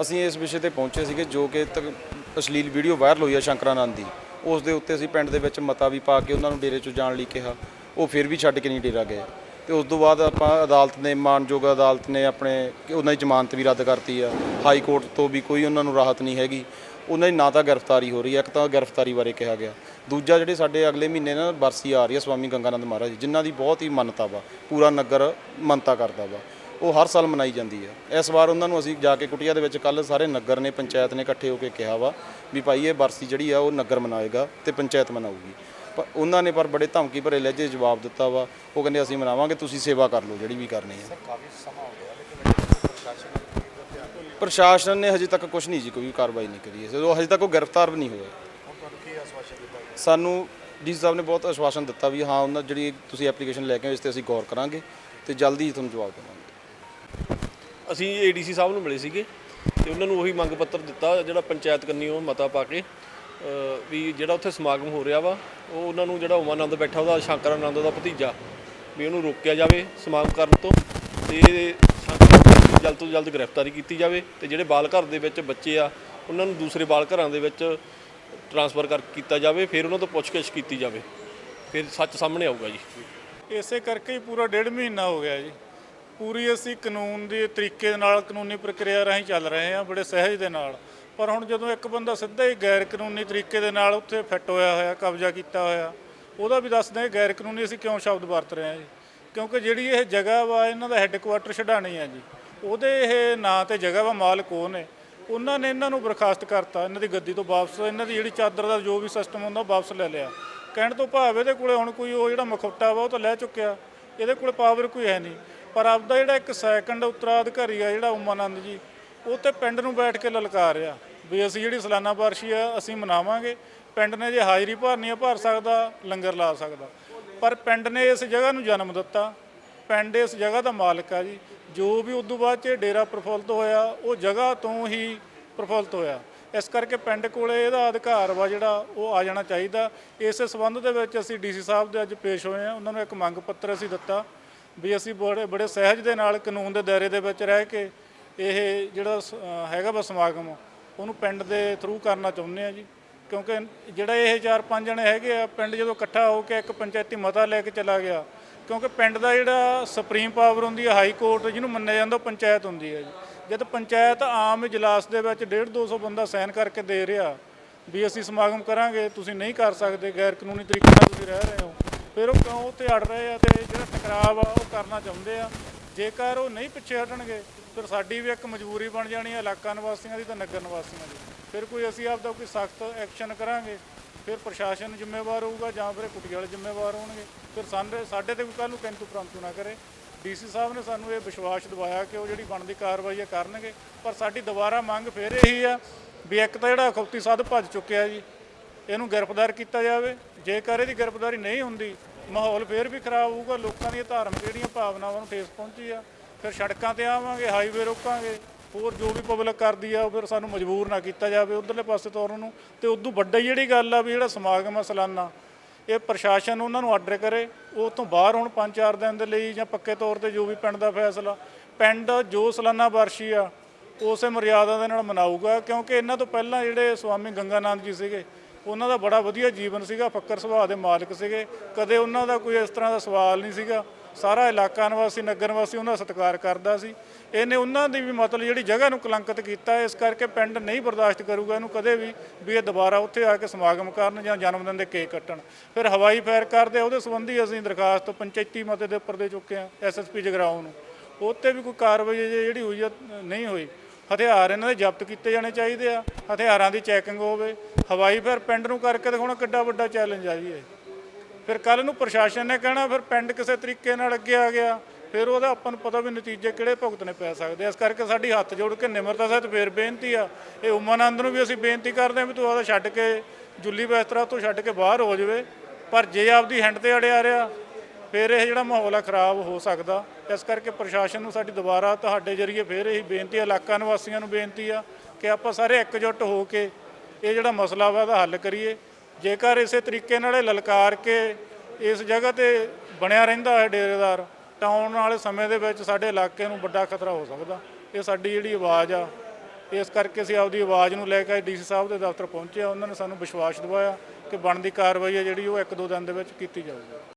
ਅਸੀਂ ਇਸ ਵਿਸ਼ੇ ਤੇ ਪਹੁੰਚੇ ਸੀਗੇ ਜੋ ਕਿ ਤਕ ਅਸ਼ਲੀਲ ਵੀਡੀਓ ਵਾਇਰਲ ਹੋਈ ਆ ਸ਼ੰਕਰਾਨੰਦ ਦੀ। ਉਸ ਦੇ ਉੱਤੇ ਅਸੀਂ ਪਿੰਡ ਦੇ ਵਿੱਚ ਮਤਾ ਵੀ ਪਾ ਕੇ ਉਹਨਾਂ ਨੂੰ ਡੇਰੇ 'ਚੋਂ ਜਾਣ ਲਈ ਕਿਹਾ। ਉਹ ਫਿਰ ਵੀ ਛੱਡ ਕੇ ਨਹੀਂ ਡੇਰਾ ਗਏ। ਤੇ ਉਸ ਤੋਂ ਬਾਅਦ ਆਪਾਂ ਅਦਾਲਤ ਨੇ, ਮਾਨਯੋਗ ਅਦਾਲਤ ਨੇ ਆਪਣੇ ਉਹਨਾਂ ਦੀ ਜ਼ਮਾਨਤ ਵੀ ਰੱਦ ਕਰਤੀ ਆ। ਹਾਈ ਕੋਰਟ ਤੋਂ ਵੀ ਕੋਈ ਉਹਨਾਂ ਨੂੰ ਰਾਹਤ ਨਹੀਂ ਹੈਗੀ। ਉਹਨਾਂ ਦੀ ਨਾ ਤਾਂ ਗ੍ਰਿਫਤਾਰੀ ਹੋ ਰਹੀ ਹੈ ਇੱਕ ਤਾਂ ਗ੍ਰਿਫਤਾਰੀ ਬਾਰੇ ਕਿਹਾ ਗਿਆ। ਦੂਜਾ ਜਿਹੜੇ ਸਾਡੇ ਅਗਲੇ ਮਹੀਨੇ ਨਾ ਬਰਸੀ ਆ ਰਹੀ ਹੈ ਸਵਾਮੀ ਗੰਗਾਨੰਦ ਮਹਾਰਾਜ ਜਿਨ੍ਹਾਂ ਦੀ ਬਹੁਤ ਹੀ ਮੰਨਤਾ ਵਾ, ਪੂਰਾ ਨਗਰ ਮੰਨਤਾ ਕਰਦਾ ਵਾ। ਉਹ ਹਰ ਸਾਲ ਮਨਾਈ ਜਾਂਦੀ ਹੈ। ਇਸ ਵਾਰ ਉਹਨਾਂ ਨੂੰ ਅਸੀਂ ਜਾ ਕੇ ਕੁਟੀਆ ਦੇ ਵਿੱਚ ਕੱਲ ਸਾਰੇ ਨਗਰ ਨੇ, ਪੰਚਾਇਤ ਨੇ ਇਕੱਠੇ ਹੋ ਕੇ ਕਿਹਾ ਵਾ ਵੀ ਭਾਈ ਇਹ ਬਰਸੀ ਜਿਹੜੀ ਆ ਉਹ ਨਗਰ ਮਨਾਏਗਾ ਤੇ ਪੰਚਾਇਤ ਮਨਾਊਗੀ। ਪਰ ਉਹਨਾਂ ਨੇ ਪਰ ਬੜੇ ਧਮਕੀ ਭਰੇ ਲਹਿਜੇ 'ਚ ਜਵਾਬ ਦਿੱਤਾ ਵਾ। ਉਹ ਕਹਿੰਦੇ ਅਸੀਂ ਮਨਾਵਾਂਗੇ, ਤੁਸੀਂ ਸੇਵਾ ਕਰ ਲਓ ਜਿਹੜੀ ਵੀ ਕਰਨੀ ਹੈ। ਪ੍ਰਸ਼ਾਸਨ ਨੇ ਹਜੇ ਤੱਕ ਕੁਝ ਨਹੀਂ ਜੀ, ਕੋਈ ਕਾਰਵਾਈ ਨਹੀਂ ਕਰੀ ਹੈ। ਹਜੇ ਤੱਕ ਉਹ ਗ੍ਰਿਫਤਾਰ ਵੀ ਨਹੀਂ ਹੋਇਆ ਸਾਨੂੰ ਡੀ ਸਾਹਿਬ ਨੇ ਬਹੁਤ ਆਸ਼ਵਾਸਨ ਦਿੱਤਾ ਵੀ ਹਾਂ, ਉਹਨਾਂ ਜਿਹੜੀ ਤੁਸੀਂ ਐਪਲੀਕੇਸ਼ਨ ਲੈ ਕੇ ਆਏ ਇਸ ਤੇ ਅਸੀਂ ਗੌਰ ਕਰਾਂਗੇ ਤੇ ਜਲਦੀ ਹੀ ਤੁਹਾਨੂੰ ਜਵਾਬ ਦੇਵਾਂਗੇ। ਅਸੀਂ ਏਡੀਸੀ ਸਾਹਿਬ ਨੂੰ ਮਿਲੇ ਸੀਗੇ ਤੇ ਉਹਨਾਂ ਨੂੰ ਉਹੀ ਮੰਗ ਪੱਤਰ ਦਿੱਤਾ, ਜਿਹੜਾ ਪੰਚਾਇਤ ਕੰਨੀ ਉਹ ਮਤਾ ਪਾ ਕੇ ਵੀ ਜਿਹੜਾ ਉੱਥੇ ਸਮਾਗਮ ਹੋ ਰਿਹਾ ਵਾ, ਉਹ ਉਹਨਾਂ ਨੂੰ ਜਿਹੜਾ ਉਮਾਨੰਦ ਬੈਠਾ ਉਹਦਾ ਸ਼ੰਕਰਾਨੰਦ ਦਾ ਭਤੀਜਾ, ਵੀ ਉਹਨੂੰ ਰੋਕਿਆ ਜਾਵੇ ਸਮਾਗਮ ਕਰਨ ਤੋਂ ਤੇ ਸ਼ੰਕਰਾਨੰਦ ਜਲਦ ਤੋਂ ਜਲਦ ਗ੍ਰਿਫਤਾਰੀ ਕੀਤੀ ਜਾਵੇ ਤੇ ਜਿਹੜੇ ਬਾਲ ਘਰ ਦੇ ਵਿੱਚ ਬੱਚੇ ਆ, ਉਹਨਾਂ ਨੂੰ ਦੂਸਰੇ ਬਾਲ ਘਰਾਂ ਦੇ ਵਿੱਚ ਟਰਾਂਸਫਰ ਕਰ ਕੀਤਾ ਜਾਵੇ, ਫਿਰ ਉਹਨਾਂ ਤੋਂ ਪੁੱਛਗਿੱਛ ਕੀਤੀ ਜਾਵੇ, ਫਿਰ ਸੱਚ ਸਾਹਮਣੇ ਆਊਗਾ ਜੀ। ਇਸੇ ਕਰਕੇ ਹੀ ਪੂਰਾ ਡੇਢ ਮਹੀਨਾ ਹੋ ਗਿਆ ਜੀ। ਪੂਰੀ ਅਸੀਂ ਕਾਨੂੰਨ ਦੇ ਤਰੀਕੇ ਦੇ ਨਾਲ ਕਾਨੂੰਨੀ ਪ੍ਰਕਿਰਿਆ ਰਾਹੀਂ ਚੱਲ ਰਹੇ ਹਾਂ, ਬੜੇ ਸਹਿਜ ਦੇ ਨਾਲ। ਪਰ ਹੁਣ ਜਦੋਂ ਇੱਕ ਬੰਦਾ ਸਿੱਧਾ ਹੀ ਗੈਰ ਕਾਨੂੰਨੀ ਤਰੀਕੇ ਦੇ ਨਾਲ ਉੱਥੇ ਫਿੱਟ ਹੋਇਆ ਹੋਇਆ, ਕਬਜ਼ਾ ਕੀਤਾ ਹੋਇਆ, ਉਹਦਾ ਵੀ ਦੱਸਦੇ ਹਾਂ ਗੈਰ ਕਾਨੂੰਨੀ ਅਸੀਂ ਕਿਉਂ ਸ਼ਬਦ ਵਰਤ ਰਹੇ ਹਾਂ ਜੀ? ਕਿਉਂਕਿ ਜਿਹੜੀ ਇਹ ਜਗ੍ਹਾ ਵਾ, ਇਹਨਾਂ ਦਾ ਹੈੱਡਕੁਆਟਰ ਛਡਾਣੀ ਹੈ ਜੀ। ਉਹਦੇ ਇਹ ਨਾਂ ਤੇ ਜਗ੍ਹਾ ਵਾ, ਮਾਲਕ ਉਹ ਨੇ। ਉਹਨਾਂ ਨੇ ਇਹਨਾਂ ਨੂੰ ਬਰਖਾਸਤ ਕਰਤਾ, ਇਹਨਾਂ ਦੀ ਗੱਦੀ ਤੋਂ ਵਾਪਸ, ਇਹਨਾਂ ਦੀ ਜਿਹੜੀ ਚਾਦਰ ਦਾ ਜੋ ਵੀ ਸਿਸਟਮ ਹੁੰਦਾ ਉਹ ਵਾਪਸ ਲੈ ਲਿਆ। ਕਹਿਣ ਤੋਂ ਭਾਵ ਇਹਦੇ ਕੋਲੇ ਹੁਣ ਕੋਈ ਉਹ ਜਿਹੜਾ ਮਖੌਟਾ ਵਾ, ਉਹ ਤਾਂ ਲੈ ਚੁੱਕਿਆ। ਇਹਦੇ ਕੋਲ ਪਾਵਰ ਕੋਈ ਹੈ ਨਹੀਂ। ਪਰ ਆਪਦਾ ਜਿਹੜਾ ਇੱਕ ਸੈਕੰਡ ਉੱਤਰਾਧਿਕਾਰੀ ਆ, ਜਿਹੜਾ ਉਮਾਨੰਦ ਜੀ, ਉਹ ਤੇ ਪਿੰਡ ਨੂੰ ਬੈਠ ਕੇ ਲਲਕਾਰਿਆ ਵੀ ਅਸੀਂ ਜਿਹੜੀ ਸਾਲਾਨਾ ਵਾਰਸ਼ੀ ਆ, ਅਸੀਂ ਮਨਾਵਾਂਗੇ। ਪਿੰਡ ਨੇ ਜੇ ਹਾਜ਼ਰੀ ਭਰਨੀ ਆ, ਭਰ ਸਕਦਾ, ਲੰਗਰ ਲਾ ਸਕਦਾ। ਪਰ ਪਿੰਡ ਨੇ ਇਸ ਜਗ੍ਹਾ ਨੂੰ ਜਨਮ ਦਿੱਤਾ। ਪਿੰਡ ਇਸ ਜਗ੍ਹਾ ਦਾ ਮਾਲਕ ਆ ਜੀ। ਜੋ ਵੀ ਉਦੋਂ ਬਾਅਦ ਚ ਡੇਰਾ ਪ੍ਰਫੁੱਲਤ ਹੋਇਆ, ਉਹ ਜਗ੍ਹਾ ਤੋਂ ਹੀ ਪ੍ਰਫੁੱਲਤ ਹੋਇਆ। ਇਸ ਕਰਕੇ ਪਿੰਡ ਕੋਲੇ ਇਹਦਾ ਅਧਿਕਾਰ ਵਾ ਜਿਹੜਾ, ਉਹ ਆ ਜਾਣਾ ਚਾਹੀਦਾ। ਇਸੇ ਸਬੰਧ ਦੇ ਵਿੱਚ ਅਸੀਂ ਡੀਸੀ ਸਾਹਿਬ ਦੇ ਅੱਜ ਪੇਸ਼ ਹੋਏ ਆ। ਉਹਨਾਂ ਨੂੰ ਇੱਕ ਮੰਗ ਪੱਤਰ ਅਸੀਂ ਦਿੱਤਾ। ਵੀ ਅਸੀਂ ਬੜੇ ਬੜੇ ਸਹਿਜ ਦੇ ਨਾਲ ਕਾਨੂੰਨ ਦੇ ਦਾਇਰੇ ਦੇ ਵਿੱਚ ਰਹਿ ਕੇ ਇਹ ਜਿਹੜਾ ਸ- ਅਹ ਹੈਗਾ ਵਾ ਸਮਾਗਮ, ਉਹਨੂੰ ਪਿੰਡ ਦੇ ਥਰੂ ਕਰਨਾ ਚਾਹੁੰਦੇ ਆ ਜੀ। ਕਿਉਂਕਿ ਜਿਹੜਾ ਇਹ ਚਾਰ ਪੰਜ ਜਣੇ ਹੈਗੇ ਆ, ਪਿੰਡ ਜਦੋਂ ਇਕੱਠਾ ਹੋ ਕੇ ਇੱਕ ਪੰਚਾਇਤੀ ਮਤਾ ਲੈ ਕੇ ਚਲਾ ਗਿਆ, ਕਿਉਂਕਿ ਪਿੰਡ ਦਾ ਜਿਹੜਾ ਸੁਪਰੀਮ ਪਾਵਰ ਹੁੰਦੀ ਹੈ ਹਾਈ ਕੋਰਟ ਜਿਹਨੂੰ ਮੰਨਿਆ ਜਾਂਦਾ, ਉਹ ਪੰਚਾਇਤ ਹੁੰਦੀ ਹੈ ਜੀ। ਜਦ ਪੰਚਾਇਤ ਆਮ ਇਜਲਾਸ ਦੇ ਵਿੱਚ 1.5 200 ਬੰਦਾ ਸਾਈਨ ਕਰਕੇ ਦੇ ਰਿਹਾ ਵੀ ਅਸੀਂ ਸਮਾਗਮ ਕਰਾਂਗੇ, ਤੁਸੀਂ ਨਹੀਂ ਕਰ ਸਕਦੇ ਗੈਰ ਕਾਨੂੰਨੀ ਤਰੀਕੇ ਨਾਲ ਤੁਸੀਂ ਰਹਿ ਰਹੇ ਹੋ। ਫਿਰ ਉਹ ਕਿਉਂ ਉੱਥੇ ਅੜ ਰਹੇ ਆ ਤੇ ਜਿਹੜਾ ਟਕਰਾਵ ਆ, ਉਹ ਕਰਨਾ ਚਾਹੁੰਦੇ ਆ? ਜੇਕਰ ਉਹ ਨਹੀਂ ਪਿੱਛੇ ਹਟਣਗੇ, ਫਿਰ ਸਾਡੀ ਵੀ ਇੱਕ ਮਜਬੂਰੀ ਬਣ ਜਾਣੀ ਹੈ ਇਲਾਕਾ ਨਿਵਾਸੀਆਂ ਦੀ ਤੇ ਨਗਰ ਨਿਵਾਸੀਆਂ ਦੀ। ਫਿਰ ਕੋਈ ਅਸੀਂ ਆਪਦਾ ਕੋਈ ਸਖਤ ਐਕਸ਼ਨ ਕਰਾਂਗੇ, ਫਿਰ ਪ੍ਰਸ਼ਾਸਨ ਜ਼ਿੰਮੇਵਾਰ ਹੋਊਗਾ ਜਾਂ ਫਿਰ ਕੁੱਟੀ ਵਾਲੇ ਜ਼ਿੰਮੇਵਾਰ ਹੋਣਗੇ। ਫਿਰ ਸਾਡੇ ਸਾਡੇ ਤੇ ਕੋਈ ਕੱਲ ਨੂੰ ਕਿੰਤੂ ਪ੍ਰੰਤੂ ਨਾ ਕਰੇ? ਡੀਸੀ ਸਾਹਿਬ ਨੇ ਸਾਨੂੰ ਇਹ ਵਿਸ਼ਵਾਸ ਦਿਵਾਇਆ ਕਿ ਉਹ ਜਿਹੜੀ ਬਣਦੀ ਕਾਰਵਾਈ ਹੈ ਕਰਨਗੇ, ਪਰ ਸਾਡੀ ਦੁਬਾਰਾ ਮੰਗ ਫਿਰ ਇਹੀ ਆ ਵੀ ਇੱਕ ਤਾਂ ਜਿਹੜਾ ਅਖੌਤੀ ਸਾਧ ਭੱਜ ਚੁੱਕਿਆ ਜੀ ਇਹਨੂੰ ਗ੍ਰਿਫਤਾਰ ਕੀਤਾ ਜਾਵੇ। ਜੇਕਰ ਇਹਦੀ ਗ੍ਰਿਫਤਾਰੀ ਨਹੀਂ ਹੁੰਦੀ, ਮਾਹੌਲ ਫੇਰ ਵੀ ਖਰਾਬ ਹੋਊਗਾ। ਲੋਕਾਂ ਦੀਆਂ ਧਾਰਮਿਕ ਜਿਹੜੀਆਂ ਭਾਵਨਾਵਾਂ ਨੂੰ ਠੇਸ ਪਹੁੰਚੀ ਆ। ਫਿਰ ਸੜਕਾਂ ਤੇ ਆਵਾਂਗੇ ਹਾਈਵੇ ਰੋਕਾਂਗੇ। ਹੋਰ ਜੋ ਵੀ ਪਬਲਿਕ ਕਰਦੀ ਆ, ਉਹ ਫਿਰ ਸਾਨੂੰ ਮਜਬੂਰ ਨਾ ਕੀਤਾ ਜਾਵੇ। ਉਧਰਲੇ ਪਾਸੇ ਤੋਰਨ ਨੂੰ, ਤੇ ਉਦੋਂ ਵੱਡਾ ਜਿਹੜੀ ਗੱਲ ਆ ਵੀ ਜਿਹੜਾ ਸਮਾਗਮ ਆ ਸਲਾਨਾ, ਇਹ ਪ੍ਰਸ਼ਾਸਨ ਉਹਨਾਂ ਨੂੰ ਆਰਡਰ ਕਰੇ। ਉਹ ਤੋਂ ਬਾਹਰ ਹੁਣ 5-4 ਦਿਨ ਦੇ ਲਈ ਜਾਂ ਪੱਕੇ ਤੌਰ ਤੇ ਜੋ ਵੀ ਪਿੰਡ ਦਾ ਫੈਸਲਾ, ਪਿੰਡ ਜੋ ਸਲਾਨਾ ਵਾਰਸ਼ੀ ਆ, ਉਸੇ ਮਰਿਆਦਾ ਦੇ ਨਾਲ ਮਨਾਊਗਾ। ਕਿਉਂਕਿ ਇਹਨਾਂ ਤੋਂ ਪਹਿਲਾਂ ਜਿਹੜੇ ਸਵਾਮੀ ਗੰਗਾਨੰਦ ਜੀ ਸੀਗੇ ਉਹਨਾਂ ਦਾ ਬੜਾ ਵਧੀਆ ਜੀਵਨ ਸੀਗਾ, ਫੱਕਰ ਸੁਭਾਅ ਦੇ ਮਾਲਕ ਸੀਗੇ। ਕਦੇ ਉਹਨਾਂ ਦਾ ਕੋਈ ਇਸ ਤਰ੍ਹਾਂ ਦਾ ਸਵਾਲ ਨਹੀਂ ਸੀਗਾ। ਸਾਰਾ ਇਲਾਕਾ ਨਿਵਾਸੀ, ਨਗਰ ਨਿਵਾਸੀ ਉਹਨਾਂ ਦਾ ਸਤਿਕਾਰ ਕਰਦਾ ਸੀ। ਇਹਨੇ ਉਹਨਾਂ ਦੀ ਵੀ ਮਤਲਬ ਜਿਹੜੀ ਜਗ੍ਹਾ ਨੂੰ ਕਲੰਕਿਤ ਕੀਤਾ, ਇਸ ਕਰਕੇ ਪਿੰਡ ਨਹੀਂ ਬਰਦਾਸ਼ਤ ਕਰੂਗਾ ਇਹਨੂੰ ਕਦੇ ਵੀ ਵੀ ਇਹ ਦੁਬਾਰਾ ਉੱਥੇ ਆ ਕੇ ਸਮਾਗਮ ਕਰਨ ਜਾਂ ਜਨਮ ਦਿਨ ਦੇ ਕੇਕ ਕੱਟਣ। ਫਿਰ ਹਵਾਈ ਫਾਇਰ ਕਰਦੇ, ਉਹਦੇ ਸੰਬੰਧੀ ਅਸੀਂ ਦਰਖਾਸਤ ਪੰਚਾਇਤੀ ਮਤੇ ਦੇ ਉੱਪਰ ਦੇ ਚੁੱਕੇ ਆ ਐਸਐਸਪੀ ਜਗਰਾਉਂ ਨੂੰ। ਉੱਤੇ ਵੀ ਕੋਈ ਕਾਰਵਾਈ ਜੇ ਜਿਹੜੀ ਹੋਈ ਆ ਨਹੀਂ ਹੋਈ ਹਥਿਆਰ ਇਹਨਾਂ ਦੇ ਜ਼ਬਤ ਕੀਤੇ ਜਾਣੇ ਚਾਹੀਦੇ ਆ। ਹਥਿਆਰਾਂ ਦੀ ਚੈਕਿੰਗ ਹੋਵੇ। ਹਵਾਈ ਫਿਰ ਪਿੰਡ ਨੂੰ ਕਰਕੇ ਦਿਖਾਉਣਾ ਕਿੱਡਾ ਵੱਡਾ ਚੈਲੰਜ ਆ ਜੀ ਇਹ। ਫਿਰ ਕੱਲ ਨੂੰ ਪ੍ਰਸ਼ਾਸਨ ਨੇ ਕਹਿਣਾ, ਫਿਰ ਪਿੰਡ ਕਿਸੇ ਤਰੀਕੇ ਨਾਲ ਅੱਗੇ ਆ ਗਿਆ। ਫਿਰ ਉਹਦਾ ਆਪਾਂ ਨੂੰ ਪਤਾ ਵੀ ਨਤੀਜੇ ਕਿਹੜੇ ਭੁਗਤਣੇ ਪੈ ਸਕਦੇ ਇਸ ਕਰਕੇ ਸਾਡੀ ਹੱਥ ਜੋੜ ਕੇ ਨਿਮਰਤਾ ਸਹਿਤ ਫੇਰ ਬੇਨਤੀ ਆ। ਇਹ ਉਮਾਨੰਦ ਨੂੰ ਵੀ ਅਸੀਂ ਬੇਨਤੀ ਕਰਦੇ ਹਾਂ ਵੀ ਤੂੰ ਆਦਾ ਛੱਡ ਕੇ ਜੁੱਲੀ ਬਿਸਤਰਾ ਤੋਂ ਛੱਡ ਕੇ ਬਾਹਰ ਹੋ ਜਾਵੇ। ਪਰ ਜੇ ਆਪਦੀ ਹੈਂਡ ਤੇ ਅੜਿਆ ਰਿਹਾ ਫਿਰ ਇਹ ਜਿਹੜਾ ਮਾਹੌਲ ਆ ਖਰਾਬ ਹੋ ਸਕਦਾ। ਇਸ ਕਰਕੇ ਪ੍ਰਸ਼ਾਸਨ ਨੂੰ ਸਾਡੀ ਦੁਬਾਰਾ ਤੁਹਾਡੇ ਜਰੀਏ ਫਿਰ ਇਹੀ ਬੇਨਤੀ ਆ, ਇਲਾਕਾ ਨਿਵਾਸੀਆਂ ਨੂੰ ਬੇਨਤੀ ਆ ਕਿ ਆਪਾਂ ਸਾਰੇ ਇਕਜੁੱਟ ਹੋ ਕੇ ਇਹ ਜਿਹੜਾ ਮਸਲਾ ਵਾ ਇਹਦਾ ਹੱਲ ਕਰੀਏ। ਜੇਕਰ ਇਸੇ ਤਰੀਕੇ ਨਾਲ ਇਹ ਲਲਕਾਰ ਕੇ ਇਸ ਜਗ੍ਹਾ ਤੇ ਬਣਿਆ ਰਹਿੰਦਾ ਹੈ ਡੇਰੇਦਾਰ, ਤਾਂ ਆਉਣ ਵਾਲੇ ਸਮੇਂ ਦੇ ਵਿੱਚ ਸਾਡੇ ਇਲਾਕੇ ਨੂੰ ਵੱਡਾ ਖਤਰਾ ਹੋ ਸਕਦਾ। ਇਹ ਸਾਡੀ ਜਿਹੜੀ ਆਵਾਜ਼ ਆ, ਇਸ ਕਰਕੇ ਅਸੀਂ ਆਪਦੀ ਆਵਾਜ਼ ਨੂੰ ਲੈ ਕੇ ਡੀਸੀ ਸਾਹਿਬ ਦੇ ਦਫ਼ਤਰ ਪਹੁੰਚੇ ਉਹਨਾਂ ਨੇ ਸਾਨੂੰ ਵਿਸ਼ਵਾਸ ਦਿਵਾਇਆ ਕਿ ਬਣਦੀ ਕਾਰਵਾਈ ਹੈ ਜਿਹੜੀ ਉਹ ਇੱਕ ਦੋ ਦਿਨ ਦੇ ਵਿੱਚ ਕੀਤੀ ਜਾਊਗੀ।